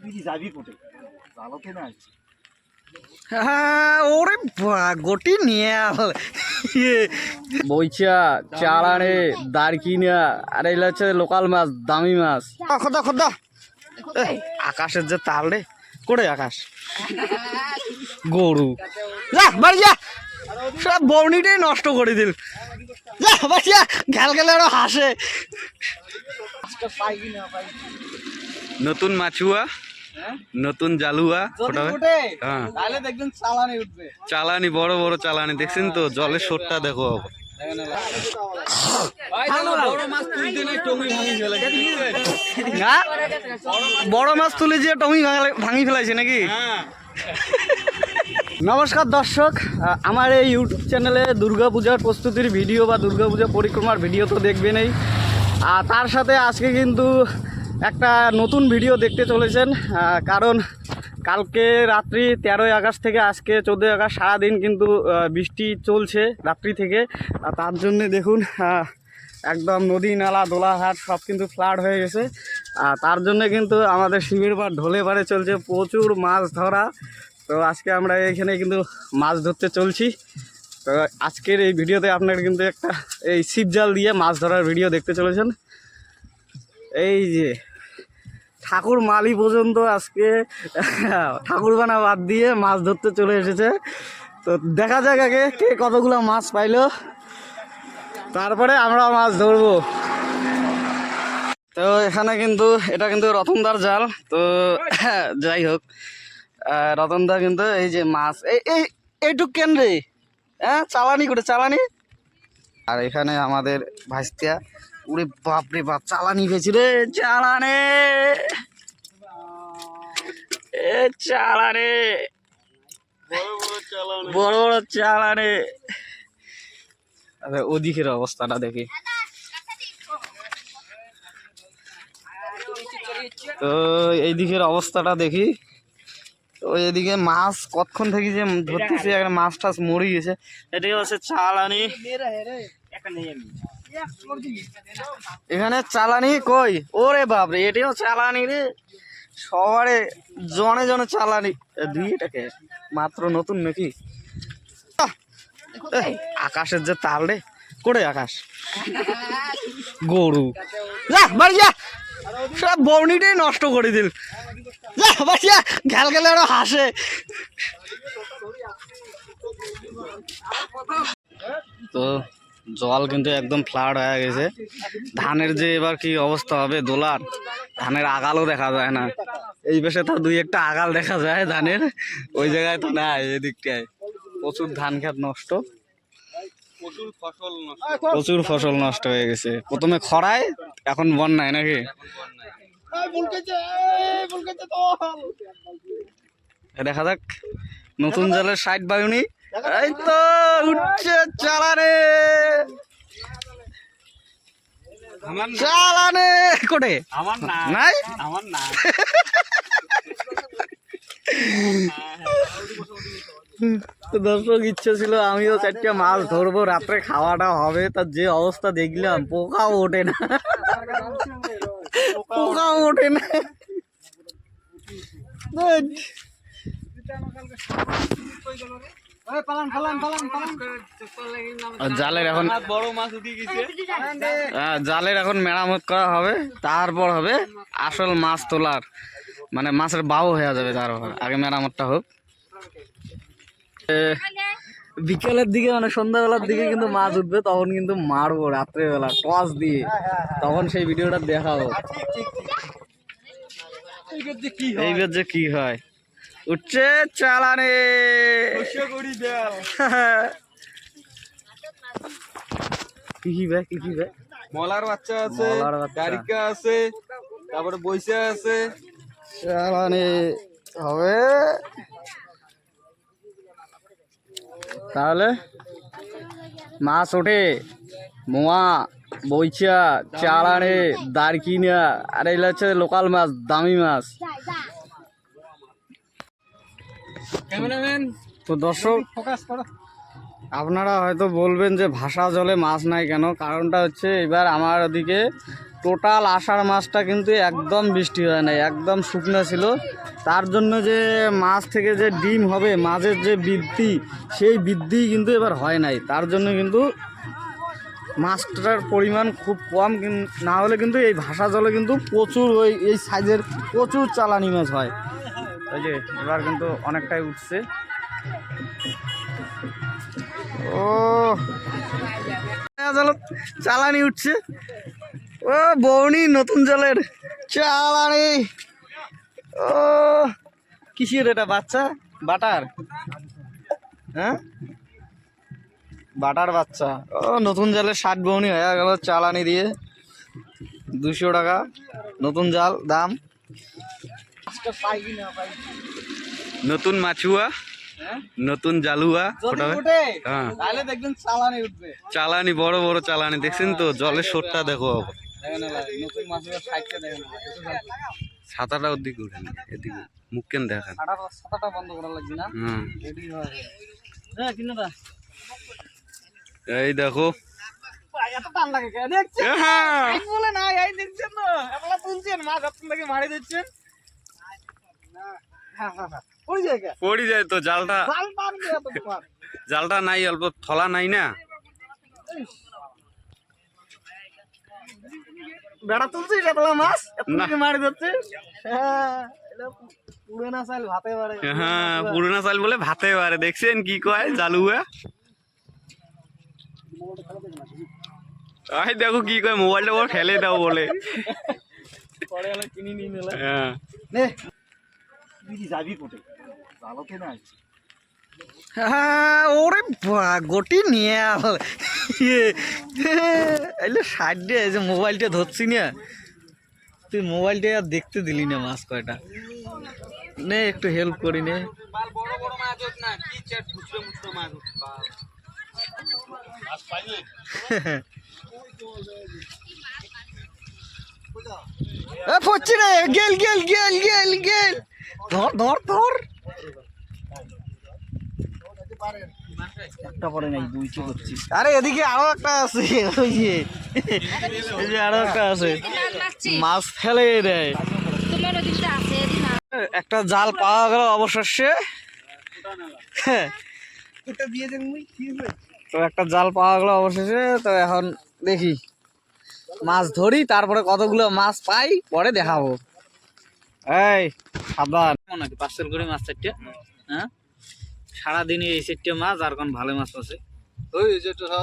তুই যাবি কোটে জালতে না আছে হ্যাঁ, ওরে বা গোটি নিয়ে আল বইচা চালানে দারকিনা আর এগুলো হচ্ছে লোকাল মাছ দামি মাছ। খোদা খোদা। আকাশের যে তাল রে করে আকাশ? গরু। যা বাড়ি যা। সব বর্ণিটাই নষ্ট করে দিল। যা বাড়ি যা। ঘ্যাল গেলে আরও হাসে। নতুন মাছুয়া। নতুন জালুয়া হ্যাঁ? তাহলে দেখবেন চালানে উঠবে। চালানি বড় বড় চালানি দেখছেন তো? জলের সোটটা দেখো বড় মাছ তুলে যে টমি ভাঙি ফেলাইছে নাকি? নমস্কার দর্শক আমার এই ইউটিউব চ্যানেলে দুর্গাপূজার প্রস্তুতির ভিডিও বা দুর্গাপূজা পরিক্রমার ভিডিও তো দেখবেনই। আর তার সাথে আজকে কিন্তু একটা নতুন ভিডিও দেখতে চলেছেন কারণ কালকে রাত্রি তেরোই আগস্ট থেকে আজকে চোদ্দোই আগস্ট সারাদিন কিন্তু বৃষ্টি চলছে রাত্রি থেকে। তার জন্যে দেখুন একদম নদী নালা দোলাহাট সব কিন্তু ফ্লাড হয়ে গেছে। আর তার জন্য কিন্তু আমাদের শিবির পাড় ঢোলে পাড়ে চলছে প্রচুর মাছ ধরা। তো আজকে আমরা এখানে কিন্তু মাছ ধরতে চলছি। তো আজকের এই ভিডিওতে আপনারা কিন্তু একটা, এই ছিপ জাল দিয়ে মাছ ধরার ভিডিও দেখতে চলেছেন। এই যে ঠাকুর মালি পর্যন্ত আজকে ঠাকুর বানা বাদ দিয়ে মাছ ধরতে চলে এসেছে। তো দেখা যাক আগে কে কতগুলো মাছ পাইলো। তারপরে আমরা মাছ ধরবো। তো এখানে কিন্তু, এটা কিন্তু রতনদার জাল। তো যাই হোক। রতনদা কিন্তু এই যে মাছ, এই এই, এইটুক কেন রে? হ্যাঁ চালানি করে, চালানি। আর এখানে আমাদের ভাইস্তিয়া উড়ে বাপরে বাপ, চালানি পেয়েছি রে, চালানে। এ চালানে। বড় বড় চালানে। আরে ওদিকের অবস্থাটা দেখি। তো এই দিকের অবস্থাটা দেখি। তো এদিকে মাছ কতক্ষণ থেকে যে ধরতেছি মাছ টাছ মরে গেছে। এদিকে হচ্ছে চালানি। এখানে চালানি কই? ওরে বাপরে, এটিও চালানি রে। সবারে জনে জনে চালানি। দুই এটাকে? মাত্র নতুন নাকি! আকাশের যে তাল রে। করে আকাশ? গরু। যা, বাড়ি যা। সব বর্ণিটাই নষ্ট করে দিল। যা, বাড়ি ঘ্যাল গেলে আরও হাসে। তো জল কিন্তু একদম ফ্লাড হয়ে গেছে। ধানের যে এবার কি অবস্থা হবে দোলার, ধানের আগালও দেখা যায় না। এই পাশে তো দুই একটা আগাল দেখা যায় ধানের, ওই জায়গায় তো নাই এদিকটায় প্রচুর ধান খেত নষ্ট। প্রচুর ফসল নষ্ট হয়ে গেছে। প্রথমে খরায় এখন বন্যায় নাকি? দেখা যাক, নতুন জলের সাইড বায়ুনি এই তো উঠছে চালানে। চালানে। কোটে? আমার না নাই? আমার না। দর্শক ইচ্ছে ছিল আমিও চারটে মাছ ধরবো রাত্রে খাওয়াটা হবে। তার যে অবস্থা দেখলাম পোকাও ওঠে না। পোকাও ওঠে না। জালের এখন বড় মাছ উঠে গেছে। হ্যাঁ, জালের এখন মেরামত করা হবে তারপর হবে আসল মাছ তোলার। মানে মাছের বাউ হয়ে যাবে তারপর আগে মেরামতটা হোক। বিকেলের দিকে মানে সন্ধ্যাবেলার দিকে কিন্তু মাছ উঠবে তখন কিন্তু মারবো রাত্রেবেলা টস দিয়ে। তখন সেই ভিডিওটা দেখাবো। এইবার এইবার যে কি হয়। উঠছে চালানে। কি কি কি কি মলার বাচ্চা আছে মলার আছে তারপরে বৈশা আছে। চালানে হবে। তাহলে মাছ ওঠে। মোয়া বইচা চালানে দারকিনা আর এগুলো হচ্ছে লোকাল মাছ দামি মাছ। তো দর্শক আপনারা হয়তো বলবেন যে ভাষা জলে মাছ নাই কেন? কারণটা হচ্ছে এবার আমার ওদিকে টোটাল আষাঢ় মাছটা কিন্তু একদম বৃষ্টি হয় নাই একদম শুকনো ছিল। তার জন্য যে মাছ থেকে যে ডিম হবে মাছের যে বৃদ্ধি সেই বৃদ্ধি কিন্তু এবার হয় নাই। তার জন্য কিন্তু মাছটার পরিমাণ খুব কম না হলে কিন্তু এই ভাষা জলে কিন্তু প্রচুর ওই এই সাইজের প্রচুর চালানি মাছ হয়। ওই যে, এবার কিন্তু অনেকটাই উঠছে। ও চালানি উঠছে। ও, বৌনি, নতুন জলের চালানি। ও কিসের এটা, বাচ্চা? বাটার? হ্যাঁ? বাটার বাচ্চা। ও, নতুন জালের ষাট বৌনি হয়ে গেল চালানি দিয়ে। দুশো টাকা, নতুন জাল, দাম। নতুন মাছুয়া নতুন জালুয়া যদি ওটা উঠে হ্যাঁ। তাহলে দেখবেন চালানি উঠবে। চালানি বড় বড় চালানি। দেখছেন তো জলের সোটটা দেখো নতুন। ছাতাটা ওদিকে উঠেন এদিকে মুখ কেন দেখান? ছাতাটা বন্ধ করা লাগবে না? হয়। হ্যাঁ। এই দেখো। এত টান লাগে কেন? দেখছেন? হ্যাঁ। না মাছ আপনার মারি দিচ্ছেন হ্যাঁ হ্যাঁ হ্যাঁ ওই জায়গা পড়ি যায় তো জালটা জালটা নাই অল্প থলা নাই না? বেড়া এতলা মাছ? মারি হ্যাঁ পুরোনা চাল ভাতে পারে। হ্যাঁ পুরোনা চাল বলে ভাতে পারে। দেখছেন কি কয় জালুয়া? আই দেখো কি কয় মোবাইলটা ওর ফেলে দাও বলে। পরে হলে নিয়ে নিলাম। হ্যাঁ। তুই যাবি না হ্যাঁ ওরে গটি নিয়ে এলে সাইড দিয়ে যে মোবাইলটা ধরছি না। তুই মোবাইলটা আর দেখতে দিলি না মাছ কয়টা। নে একটু হেল্প করি নে। পড়ছি রে গেল গেল গেল গেল গেল। ধর ধর ধর। একটা পরে নাই দুইটি করছি আরে এদিকে আরও একটা আছে। ওই যে এই যে আরও একটা আছে। মাছ ফেলে দেয়। একটা জাল পাওয়া গেল অবশেষে। হ্যাঁ। তো একটা জাল পাওয়া গেল অবশেষে। তো এখন দেখি। মাছ ধরি তারপরে কতগুলো মাছ পাই পরে দেখাবো। এই সাবধান। নাকি? পার্সেল করি মাছ চারটে? হ্যাঁ? সারাদিনে এই চারটে মাছ আর কোন ভালো মাছ আছে? ওই যেটা